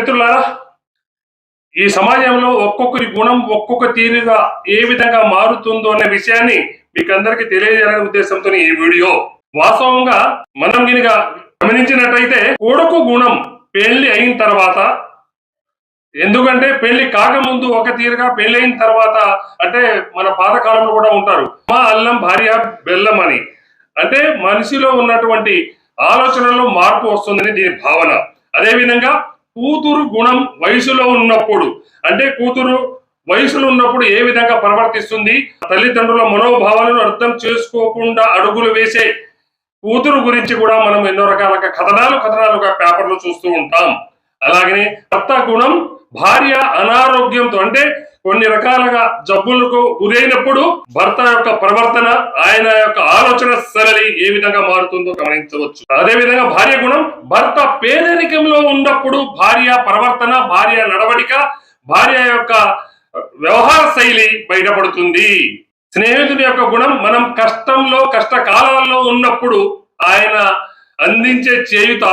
మిత్రులారా ఈ సమాజంలో ఒక్కొక్కరి గుణం ఒక్కొక్క తీరుగా ఏ విధంగా మారుతుందో అనే విషయాన్ని మీకు అందరికీ తెలియజేయాలనే ఉద్దేశంతో ఈ వీడియో. వాస్తవంగా మనం గినిగా గమనించినట్టయితే కొడుకు గుణం పెళ్ళి అయిన తర్వాత ఎందుకంటే పెళ్ళి కాకముందు ఒక తీరుగా పెళ్ళి అయిన తర్వాత అంటే మన పాతకాలంలో కూడా ఉంటారు మా అల్లం భార్య బెల్లం అని. అంటే మనిషిలో ఉన్నటువంటి ఆలోచనలో మార్పు వస్తుందని దీని భావన. అదేవిధంగా కూతురు గుణం వయసులో ఉన్నప్పుడు. అంటే కూతురు వయసులో ఉన్నప్పుడు ఏ విధంగా ప్రవర్తిస్తుంది? తల్లిదండ్రుల మనోభావాలను అర్థం చేసుకోకుండా అడుగులు వేసే కూతురు గురించి కూడా మనం ఎన్నో రకాల కథనాలు కథనాలుగా పేపర్లు చూస్తూ ఉంటాం. అలాగనే భర్త గుణం భార్య అనారోగ్యంతో అంటే కొన్ని రకాలుగా జబ్బులకు గురైనప్పుడు భర్త యొక్క ప్రవర్తన ఆయన యొక్క ఆలోచన సరళి ఏ విధంగా మారుతుందో గమనించవచ్చు. అదే విధంగా భార్య గుణం భర్త పేదరికంలో ఉన్నప్పుడు భార్య ప్రవర్తన భార్య నడవడిక భార్య యొక్క వ్యవహార శైలి బయటపడుతుంది. స్నేహితుడి యొక్క గుణం మనం కష్టంలో కష్టకాలాల్లో ఉన్నప్పుడు ఆయన అందించే చేయుత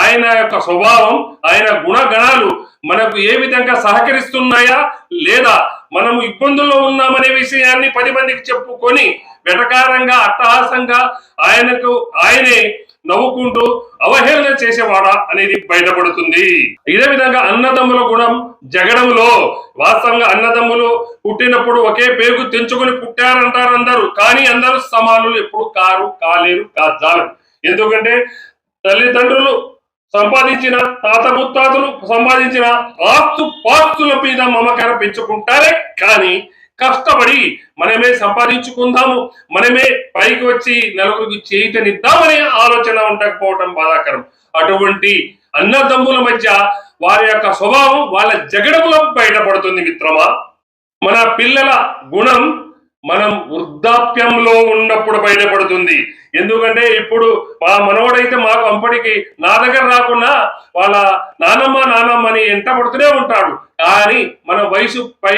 ఆయన యొక్క స్వభావం ఆయన గుణగణాలు మనకు ఏ విధంగా సహకరిస్తున్నాయా లేదా మనం ఇబ్బందుల్లో ఉన్నామనే విషయాన్ని పది మందికి చెప్పుకొని వెటకారంగా అట్టహాసంగా ఆయనకు ఆయనే నవ్వుకుంటూ అవహేళన చేసేవాడా అనేది బయటపడుతుంది. ఇదే విధంగా అన్నదమ్ముల గుణం జగడంలో. వాస్తవంగా అన్నదమ్ములు పుట్టినప్పుడు ఒకే పేగు తెంచుకొని పుట్టారంటారు అందరూ కానీ అందరూ సమానులు ఎప్పుడు కారు కాలేరు కాజాలరు. ఎందుకంటే తల్లిదండ్రులు సంపాదించిన తాత ముత్తాతలు సంపాదించిన ఆస్తు పాస్తుల మీద మమకారం పెంచుకుంటారే. కానీ కష్టపడి మనమే సంపాదించుకుందాము మనమే పైకి వచ్చి నలుగురికి చేయటనిద్దామనే ఆలోచన ఉండకపోవటం బాధాకరం. అటువంటి అన్నదమ్ముల మధ్య వారి యొక్క స్వభావం వాళ్ళ జగడములో బయటపడుతుంది మిత్రమా. మన పిల్లల గుణం మనం వృద్ధాప్యంలో ఉన్నప్పుడు బయటపడుతుంది ఎందుకంటే ఇప్పుడు మా మనవడైతే మాకు అంపటికి నా దగ్గర రాకుండా వాళ్ళ నానమ్మ నానమ్మ అని ఎంత పడుతూనే ఉంటాడు. కానీ మన వయసు పై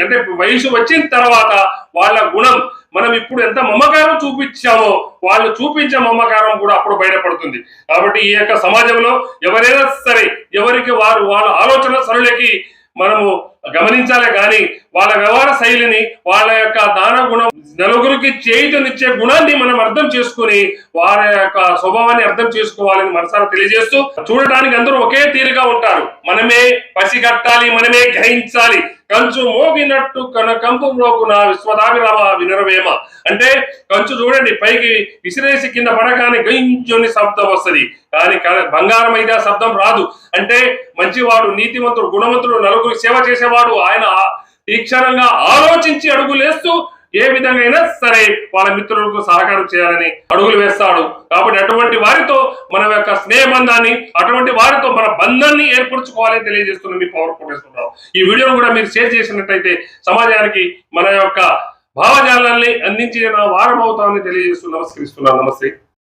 అంటే వయసు వచ్చిన తర్వాత వాళ్ళ గుణం మనం ఇప్పుడు ఎంత మమకారం చూపించామో వాళ్ళు చూపించే మమకారం కూడా అప్పుడు బయటపడుతుంది కాబట్టి ఈ యొక్క సమాజంలో ఎవరైనా సరే ఎవరికి వారు వాళ్ళ ఆలోచన సరులకి మనము గమనించాలే కానీ వాళ్ళ వ్యవహార శైలిని వాళ్ళ యొక్క దాన గుణం నలుగురికి చేయుతనిచ్చే గుణాన్ని మనం అర్థం చేసుకుని వారి యొక్క స్వభావాన్ని అర్థం చేసుకోవాలని మనసారా తెలియజేస్తూ చూడటానికి అందరూ ఒకే తీరుగా ఉంటారు. మనమే పసిగట్టాలి మనమే గ్రహించాలి. కంచు మోగినట్టు కనకంపు నా విశ్వదాభిరామ వినరవేమ. అంటే కంచు చూడండి పైకి విసిరేసి కింద పడగానే గంజుని శబ్దం వస్తుంది. కానీ బంగారం అయితే ఆ శబ్దం రాదు. అంటే మంచివాడు నీతివంతుడు గుణవంతుడు నలుగురు సేవ చేసేవాడు ఆయన తీక్షణంగా ఆలోచించి అడుగులేస్తూ ఏ విధంగా అయినా సరే వాళ్ళ మిత్రులకు సహకారం చేయాలని అడుగులు వేస్తాడు. కాబట్టి అటువంటి వారితో మన యొక్క స్నేహబంధాన్ని అటువంటి వారితో మన బంధాన్ని ఏర్పరచుకోవాలని తెలియజేస్తున్నాం మీ పవర్ కొట్టేస్తున్నాం ఈ వీడియోను కూడా మీరు షేర్ చేసినట్టయితే సమాజానికి మన యొక్క భావజాలాన్ని అందించిన వారం అవుతామని తెలియజేస్తూ నమస్కరిస్తున్నాను. నమస్తే.